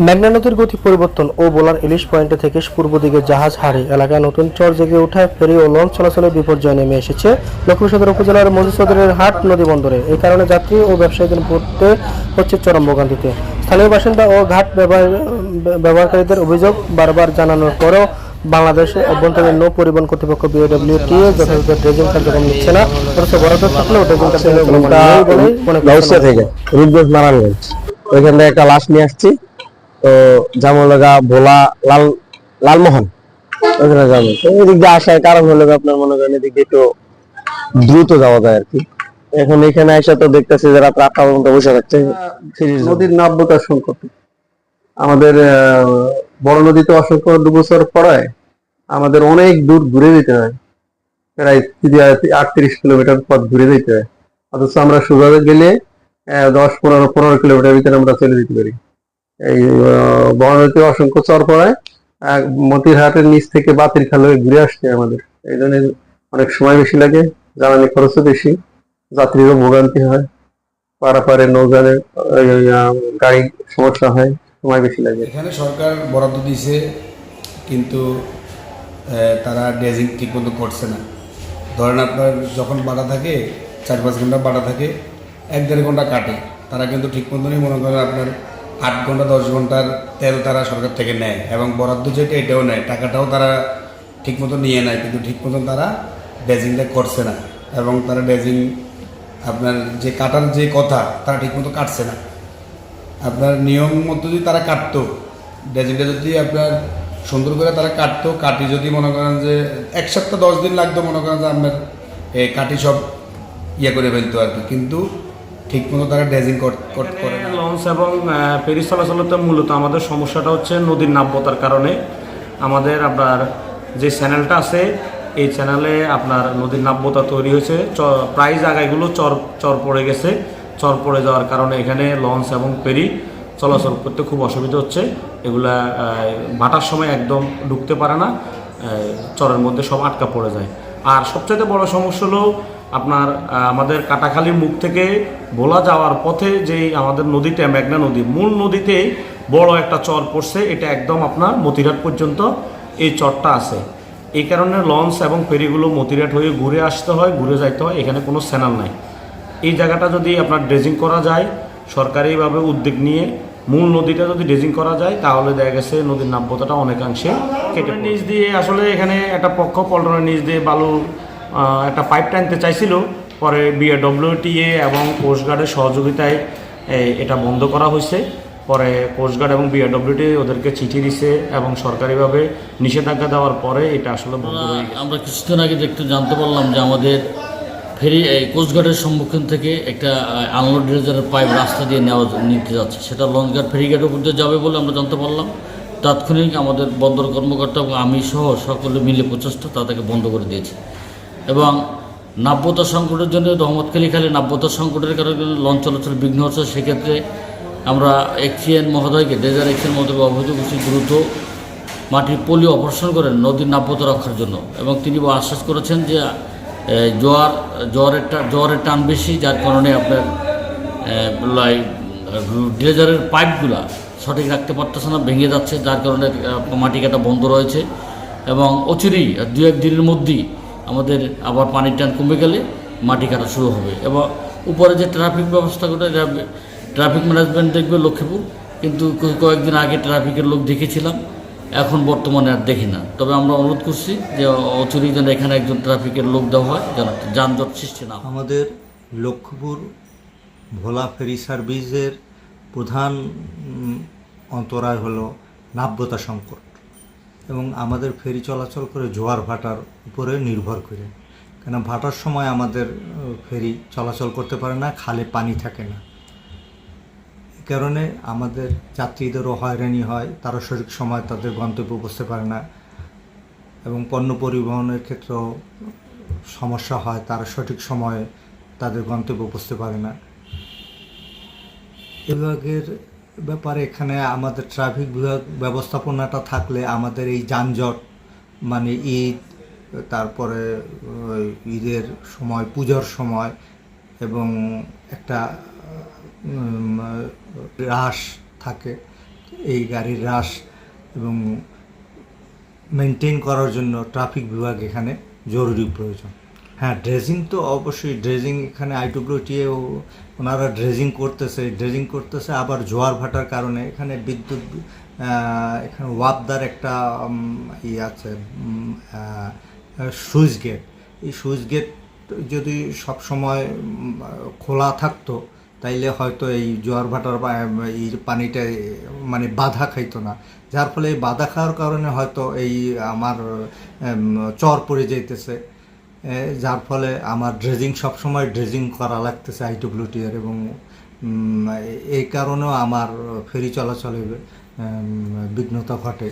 মেঘনা নদীর গতি পরিবর্তন ও বোলার ইলিশ পয়েন্টে থেকে পূর্ব দিকে জাহাজ হারে এলাকায় নতুন চর জেগে ওঠায় ফেরি ও লঞ্চ চলাচলের বিপর্যয় নেমে এসেছে। লক্ষ্মী সদর উপজেলার মধুসদরের হাট নদী বন্দরে। এই কারণে যাত্রী ও ব্যবসায়ীদের পড়তে হচ্ছে চরম ভোগান্তিতে। স্থানীয় বাসিন্দা ও ঘাট ব্যবহার- ব্যবহারকারীদের অভিযোগ বারবার জানানোর পরেও বাংলাদেশ অভ্যন্তরীণ নৌ পরিবহন কর্তৃপক্ষ বিএডব্লিউটিএ যথাযথ ড্রেজিং কার্যক্রম নিচ্ছে না। অথচ বরাদ্দ থাকলেও ড্রেজিং কার্যক্রম মনে থেকে রূপগঞ্জ নারায়ণগঞ্জ। ওইখান থেকে একটা লাশ নিয়ে আসছি। তো জামলগা ভোলা লাল লালমোহন। তো এদিক দিয়ে আসার কারণ হলো আপনার মনে করেন এদিক দিয়ে একটু দ্রুত যাওয়া যায় আর কি। এখন এখানে এসে তো দেখতেছি যারা রাত আটটা পর্যন্ত বসে থাকছে নদীর নাব্যতা সংকট আমাদের আহ, বড় নদীতে অসংখ্য ডুবোচর পড়ায় আমাদের অনেক দূর ঘুরে যেতে হয়। প্রায় আটত্রিশ কিলোমিটার পথ ঘুরে যেতে হয়। অথচ আমরা সুযোগে গেলে দশ পনেরো পনেরো কিলোমিটার ভিতরে আমরা চলে যেতে পারি। এই বড় অসংখ্য চর পড়ায় মতিরহাটের নিচ থেকে বাতিল খাল হয়ে ঘুরে আসছে আমাদের। এই জন্য অনেক সময় বেশি লাগে জ্বালানি খরচও বেশি যাত্রীরও ভোগান্তি হয় পারাপারে ওই, গাড়ি সমস্যা হয় সময় বেশি লাগে। এখানে সরকার বরাদ্দ দিয়েছে কিন্তু তারা ড্রেজিং ঠিক মতো করছে না। ধরেন আপনার যখন বাড়া থাকে চার পাঁচ ঘণ্টা বাড়া থাকে এক দেড় ঘণ্টা কাটে তারা কিন্তু ঠিক মতনই মনে করেন আপনার আট ঘণ্টা, দশ ঘণ্টার তেল তারা সরকার থেকে নেয় এবং বরাদ্দ যেটা এটাও নেয়। টাকাটাও তারা ঠিক মতো নিয়ে নেয়, কিন্তু ঠিক মতন তারা ড্রেজিংটা করছে না এবং তারা ড্রেজিং আপনার যে কাটার যে কথা, তারা ঠিক মতো কাটছে না। আপনার নিয়ম মতো যদি তারা কাটতো ড্রেজিংটা যদি আপনার সুন্দর করে তারা কাটতো, কাটি যদি মনে করেন যে এক সপ্তাহ, দশ দিন লাগতো মনে করেন যে আপনার কাটি সব ইয়ে করে ফেলতো আর কি। কিন্তু ঠিক মতো তারা ড্রেজিং করে না। লঞ্চ এবং ফেরি চলাচলতে মূলত আমাদের সমস্যাটা হচ্ছে নদীর নাব্যতার কারণে। আমাদের আপনার যে চ্যানেলটা আছে, এই চ্যানেলে আপনার নদীর নাব্যতা তৈরি হয়েছে। প্রায় জায়গাগুলো চর চর পড়ে গেছে। চর পড়ে যাওয়ার কারণে এখানে লঞ্চ এবং ফেরি চলাচল করতে খুব অসুবিধা হচ্ছে। এগুলা ভাটার সময় একদম ঢুকতে পারে না চরের মধ্যে সব আটকা পড়ে যায়। আর সবচেয়ে বড় সমস্যা হলো আপনার আমাদের কাটাখালীর মুখ থেকে ভোলা যাওয়ার পথে যেই আমাদের নদীটা মেঘনা নদী মূল নদীতে বড় একটা চর পড়ছে। এটা একদম আপনার মতিরাট পর্যন্ত এই চরটা আছে। এই কারণে লঞ্চ এবং ফেরিগুলো মতিরাট হয়ে ঘুরে আসতে হয় ঘুরে যাইতে হয় এখানে কোনো স্যানাল নাই। এই জায়গাটা যদি আপনার ড্রেজিং করা যায় সরকারিভাবে উদ্যোগ নিয়ে মূল নদীটা যদি ড্রেজিং করা যায় তাহলে দেখা গেছে নদীর নাব্যতাটা অনেকাংশে কেটে নিচ দিয়ে আসলে এখানে একটা পক্ষ পল্টনের নিচ দিয়ে বালু একটা পাইপ টানতে চাইছিল পরে বিএডব্লিউটিএ এবং কোস্টগার্ডের সহযোগিতায় এটা বন্ধ করা হয়েছে। পরে কোস্টগার্ড এবং বিএডব্লিউটি ওদেরকে চিঠি দিছে এবং সরকারিভাবে নিষেধাজ্ঞা দেওয়ার পরে এটা আসলে বন্ধ হয়ে গেছে। আমরা কিছুদিন আগে দেখতে জানতে পারলাম যে আমাদের ফেরি এই কোস্টগার্ডের সম্মুখীন থেকে একটা আনলোড ড্রেজারের পাইপ রাস্তা দিয়ে নেওয়া নিতে যাচ্ছে। সেটা লঞ্চঘাট ফেরিঘাটের উপর দিয়ে যাবে বলে আমরা জানতে পারলাম। তাৎক্ষণিক আমাদের বন্দর কর্মকর্তা এবং আমি সহ সকলে মিলে প্রচেষ্টা তাদেরকে বন্ধ করে দিয়েছে। এবং নাব্যতা সংকটের জন্য রহমতখালী খালি নাব্যতা সংকটের কারণে লঞ্চ চলাচল বিঘ্ন হচ্ছে, সেক্ষেত্রে আমরা এক্সিএন মহোদয়কে, ডেজার এক্সিএন মহোদয়কে অবহিত করছি, দ্রুত মাটির পলি অপারেশন করেন নদীর নাব্যতা রক্ষার জন্য। এবং তিনি আশ্বাস করেছেন যে জোয়ার, জোয়ারের জোয়ারের টান বেশি, যার কারণে আপনার ড্রেজারের পাইপগুলা সঠিক রাখতে পারতেছে না, ভেঙে যাচ্ছে, যার কারণে মাটি কাটা বন্ধ রয়েছে। এবং অচিরেই দু এক দিনের মধ্যেই আমাদের আবার পানির টান কমে গেলে মাটি কাটা শুরু হবে। এবং উপরে যে ট্রাফিক ব্যবস্থা করে ট্রাফিক ম্যানেজমেন্ট দেখবে লক্ষ্মীপুর। কিন্তু কয়েকদিন আগে ট্রাফিকের লোক দেখেছিলাম, এখন বর্তমানে আর দেখি না। তবে আমরা অনুরোধ করছি যে অচিরেই যেন এখানে একজন ট্রাফিকের লোক দেওয়া হয়, যেন যানজট সৃষ্টি না আমাদের লক্ষ্মীপুর ভোলা ফেরি সার্ভিসের প্রধান অন্তরায় হলো নাব্যতা সংকট এবং আমাদের ফেরি চলাচল করে জোয়ার ভাটার উপরে নির্ভর করে। কেন ভাটার সময় আমাদের ফেরি চলাচল করতে পারে না, খালে পানি থাকে না। এই কারণে আমাদের যাত্রীদেরও হয়রানি হয়, তারা সঠিক সময় তাদের গন্তব্যে পৌঁছতে পারে না এবং পণ্য পরিবহনের ক্ষেত্রেও সমস্যা হয়, তারা সঠিক সময়ে তাদের গন্তব্যে পৌঁছতে পারে না। এ বিভাগের ব্যাপারে এখানে আমাদের ট্রাফিক বিভাগ ব্যবস্থাপনাটা থাকলে আমাদের এই যানজট মানে ঈদ, তারপরে ঈদের সময়, পূজার সময় এবং একটা হ্রাস থাকে, এই গাড়ির রাশ এবং মেনটেন করার জন্য ট্রাফিক বিভাগ এখানে জরুরি প্রয়োজন। হ্যাঁ ড্রেজিং তো অবশ্যই ড্রেজিং এখানে আইটুগ্লোটিয়েও ওনারা ড্রেজিং করতেছে ড্রেজিং করতেছে আবার জোয়ার ভাটার কারণে। এখানে বিদ্যুৎ এখানে ওয়াবদার একটা ই আছে সুইচ গেট। এই সুইচ গেট যদি সব সময় খোলা থাকতো, তাইলে হয়তো এই জোয়ার ভাটার এই পানিটা মানে বাধা খাইতো না। যার ফলে এই বাধা খাওয়ার কারণে হয়তো এই আমার চর পড়ে যাইতেছে। যার ফলে আমার ড্রেজিং সবসময় ড্রেজিং করা লাগতেছে আইডব্লিউটিআর এবং এই কারণেও আমার ফেরি চলাচলে বিঘ্নতা ঘটে।